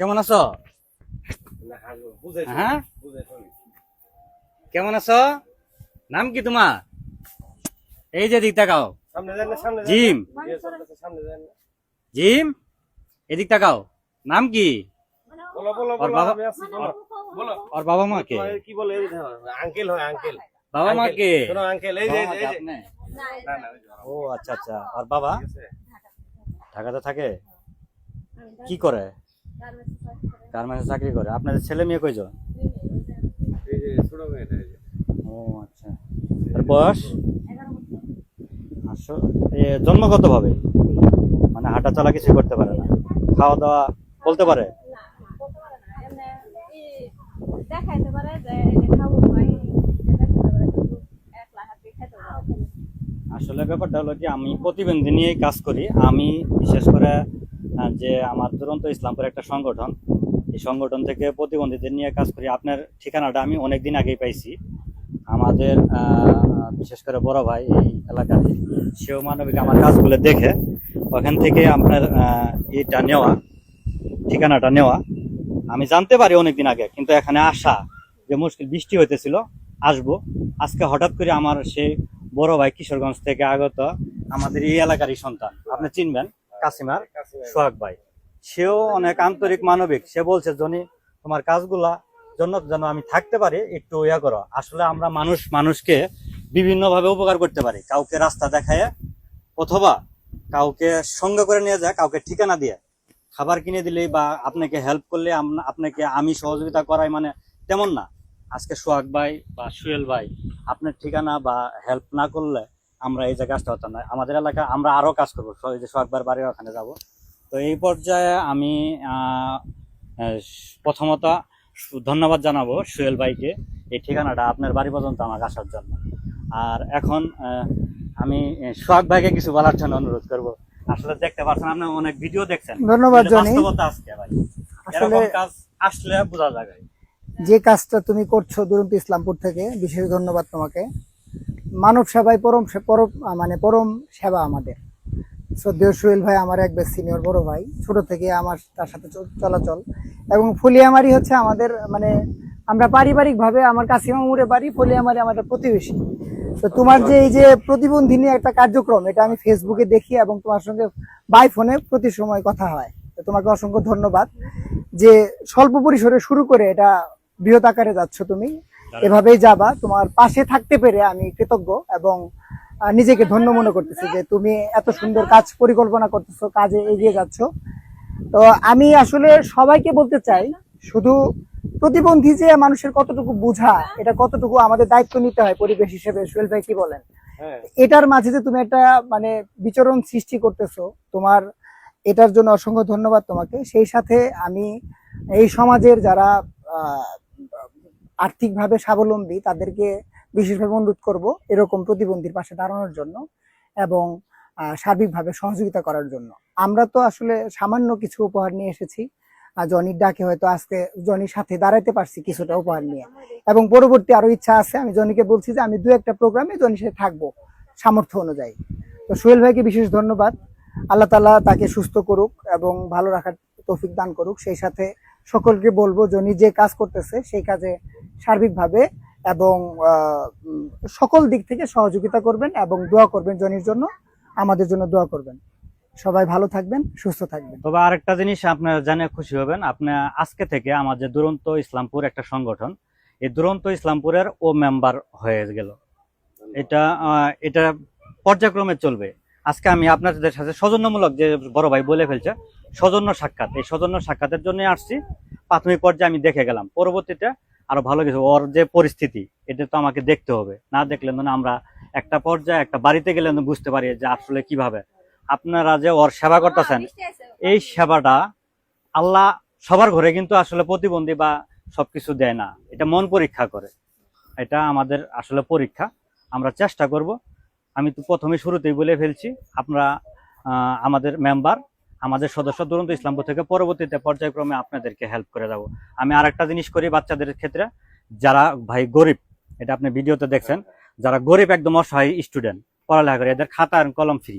কেমন আছো? হ্যাঁ? কেমন আছো? নাম কি তোমার? এই যে দিক তাকাও। জিম। জিম? এদিক তাকাও। নাম কি? ওর বাবা মা কে কি? বলে আঙ্কেল হয় আঙ্কেল। বাবা মা কে? আঙ্কেল এই যে ও আচ্ছা আচ্ছা। আর বাবা? ঢাকাতে থাকে? কি করে? গার্মেন্টসে চাকরি করে। আপনাদের ছেলে মেয়ে কয়জন। ও আচ্ছা। আর বয়স? আসো এ জন্মগত ভাবে? মানে হাঁটা চলা কিছু করতে পারে না। খাওয়া দাওয়া বলতে পারে? আসলে ব্যাপারটা হলো কি আমি প্রতিবন্ধী নিয়ে কাজ করি। আমি বিশেষ করে যে আমার দুরন্ত ইসলামপুর একটা সংগঠন, এই সংগঠন থেকে প্রতিবন্ধীদের নিয়ে কাজ করি। আপনার ঠিকানাটা আমি অনেক দিন আগেই পাইছি। আমাদের বিশেষ করে বড় ভাই এই এলাকার, সেও মানবিক আমার কাজগুলো দেখে, ওখান থেকে আপনার এটা নেওয়া, ঠিকানাটা নেওয়া। আমি জানতে পারি অনেকদিন আগে, কিন্তু এখানে আসা যে মুশকিল বৃষ্টি হইতেছিল, আসব। আজকে হঠাৎ করে আমার সেই বড় ভাই কিশোরগঞ্জ থেকে আগত আমাদের এই এলাকারই সন্তান, আপনি চিনবেন, কাসিমার। সোহাগ ভাই। সেও অনেক আন্তরিক মানবিক। সে বলছে, জনি, তোমার কাজগুলা জন্য যেন আমি থাকতে পারি, একটু ইয়া করো। আসলে আমরা মানুষ, মানুষকে বিভিন্ন ভাবে উপকার করতে পারি। কাউকে রাস্তা দেখায় অথবা কাউকে সঙ্গে করে নিয়ে যায়, কাউকে ঠিকানা দিয়ে। খাবার কিনে দিলেই বা আপনাকে হেল্প করলে আপনাকে আমি সহযোগিতা করাই মানে তেমন না। আজকে সোহাগ ভাই বা সুয়েল ভাই, আপনার ঠিকানা বা হেল্প না করলে আমরা এই যে কাজটা হতাম না। আমাদের এলাকা, আমরা আরও কাজ করব। যে সোহাগ ভাইয়ের বাড়ির ওখানে যাব। তো এই পর্যায়ে আমি প্রথমত ধন্যবাদ জানাব সুয়েল ভাইকে। এই ঠিকানাটা আপনার বাড়ি পর্যন্ত আমাকে আসার জন্য। আর এখন আমি সোহাগ ভাইকে কিছু বলার জন্য অনুরোধ করব। আসলে দেখতে পাচ্ছেন আপনি অনেক ভিডিও দেখছেন। ধন্যবাদ বাস্তবতা আজকে ভাই। এরকম কাজ আসলে বোঝা যাবে যে কাজটা তুমি করছ দুরন্ত ইসলামপুর থেকে বিশেষ ধন্যবাদ তোমাকে। মানব সেবায় পরম সে- পরম মানে পরম সেবা আমাদের। শ্রদ্ধেয় সুহেল ভাই আমার এক বেশ সিনিয়র বড় ভাই। ছোট থেকে আমার তার সাথে চল- চলাচল। এবং ফুলিয়ামারি হচ্ছে আমাদের মানে আমরা পারিবারিক ভাবে আমার কাশিমামুরে বাড়ি ফুলিয়ামারি আমাদের প্রতিবেশী। তো তোমার যে এই যে প্রতিবন্ধী নিয়ে একটা কার্যক্রম এটা আমি ফেসবুকে দেখি এবং তোমার সঙ্গে বাই ফোনে প্রতি সময় কথা হয়। তো তোমাকে অসংখ্য ধন্যবাদ। যে স্বল্প পরিসরে শুরু করে এটা বৃহৎ আকারে যাচ্ছ তুমি। এভাবেই যাবা। তোমার পাশে থাকতে পেরে আমি কৃতজ্ঞ এবং নিজেকে ধন্য মনে করতেছি যে তুমি এত সুন্দর কাজ পরিকল্পনা করতেছো কাজে এগিয়ে যাচ্ছ। তো আমি আসলে সবাইকে বলতে চাই শুধু প্রতিবন্ধী যে মানুষের কতটুকু বোঝা এটা কতটুকু আমাদের দায়িত্ব নিতে হয় পরিবেশ হিসেবে সুয়েল ভাই কি বলেন? হ্যাঁ। এটার মাঝে যে তুমি একটা মানে বিচরণ সৃষ্টি করতেছো তোমার এটার জন্য অসংখ্য ধন্যবাদ তোমাকে। সেই সাথে আমি এই সমাজের যারা আহ, আর্থিকভাবে স্বাবলম্বী তাদেরকে বিশেষভাবে অনুরোধ করব এরকম প্রতিবন্ধীর পাশে দাঁড়ানোর জন্য এবং সার্বিকভাবে সহযোগিতা করার জন্য। আমরা তো আসলে সামান্য কিছু উপহার নিয়ে এসেছি। জনির ডাকে হয়তো আজকে জনির সাথে দাঁড়াইতে পারছি কিছুটা উপহার নিয়ে। এবং পরবর্তী আরও ইচ্ছা আছে, আমি জনিকে বলছি যে আমি দু একটা প্রোগ্রামে জনির সাথে থাকব সামর্থ্য অনুযায়ী। তো সোহেল ভাইকে বিশেষ ধন্যবাদ। আল্লাহ তালা তাকে সুস্থ করুক এবং ভালো রাখার তৌফিক দান করুক। সেই সাথে সকলকে বলব, জনি যে কাজ করতেছে সেই কাজে সার্বিকভাবে এবং সকল দিক থেকে সহযোগিতা করবেন এবং দোয়া করবেন জনির জন্য। আমাদের জন্য দোয়া করবেন। সবাই ভালো থাকবেন, সুস্থ থাকবেন। তবে আরেকটা জিনিস আপনারা জানে খুশি হবেন, আপনি আজকে থেকে আমাদের দুরন্ত ইসলামপুর একটা সংগঠন, এই দুরন্ত ইসলামপুরের ও মেম্বার হয়ে গেল। এটা এটা পর্যায়ক্রমে চলবে। আজকে আমি আপনাদের সাথে সৌজন্যমূলক যে বড় ভাই বলে ফেলছে, সৌজন্য সাক্ষাৎ। এই সৌজন্য সাক্ষাতের জন্য আসছি। প্রাথমিক পর্যায়ে আমি দেখে গেলাম। পরবর্তীতে আরও ভালো কিছু ওর যে পরিস্থিতি এটা তো আমাকে দেখতে হবে। না দেখলে না আমরা একটা পর্যায়ে একটা বাড়িতে গেলে বুঝতে পারি যে আসলে কীভাবে। আপনারা যে ওর সেবা করতেছেন এই সেবাটা আল্লাহ সবার ঘরে কিন্তু আসলে প্রতিবন্ধী বা সবকিছু দেয় না। এটা মন পরীক্ষা করে। এটা আমাদের আসলে পরীক্ষা। আমরা চেষ্টা করব। আমি তো প্রথমে শুরুতেই বলে ফেলছি আপনারা আমাদের মেম্বার আমাদের সদস্য দুরন্ত ইসলামপুর থেকে পরবর্তীতে পর্যায়ক্রমে আপনাদেরকে হেল্প করে যাব আমি আর একটা জিনিস করি বাচ্চাদের ক্ষেত্রে, যারা ভাই গরিব, এটা আপনি ভিডিওতে দেখছেন, যারা গরিব একদম অসহায় স্টুডেন্ট পড়ালেখা করে, এদের খাতা কলম ফ্রি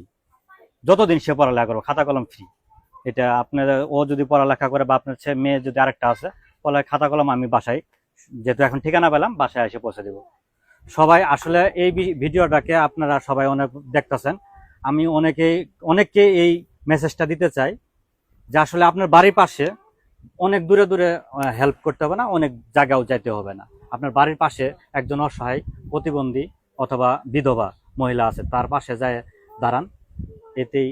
যতদিন সে পড়ালেখা করব, খাতা কলম ফ্রি এটা আপনার, ও যদি পড়ালেখা করে বা আপনার ছেলে মেয়ে যদি আরেকটা আছে, পড়ালে খাতা কলম আমি বাসায়, যেহেতু এখন ঠিকানা পেলাম, বাসায় এসে পৌঁছে দিব। সবাই আসলে এই ভিডিওটাকে আপনারা সবাই অনেক দেখতেছেন। আমি অনেকেই, অনেককে এই মেসেজটা দিতে চাই, যে আসলে আপনার বাড়ির পাশে অনেক দূরে দূরে হেল্প করতে হবে না, অনেক জায়গাও যাইতে হবে না। আপনার বাড়ির পাশে একজন অসহায় প্রতিবন্ধী অথবা বিধবা মহিলা আছে, তার পাশে যায় দাঁড়ান, এতেই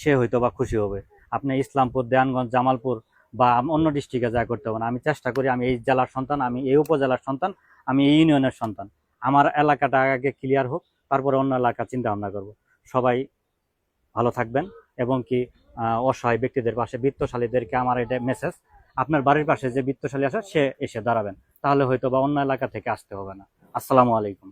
সে হয়তো বা খুশি হবে। আপনি ইসলামপুর, দেয়ানগঞ্জ, জামালপুর বা অন্য ডিস্ট্রিক্টে যা করতে হবে না। আমি চেষ্টা করি, আমি এই জেলার সন্তান, আমি এই উপজেলার সন্তান, আমি এই ইউনিয়নের সন্তান। আমার এলাকাটা আগে ক্লিয়ার হোক, তারপরে অন্য এলাকা চিন্তা ভাবনা করব। সবাই ভালো থাকবেন। এবং কি অসহায় ব্যক্তিদের পাশে, বৃত্তশালীদেরকে আমার এটা মেসেজ আপনার বাড়ির পাশে যে বৃত্তশালী আছে, সে এসে দাঁড়াবেন। তাহলে হয়তো বা অন্য এলাকা থেকে আসতে হবে না। আসসালামু আলাইকুম।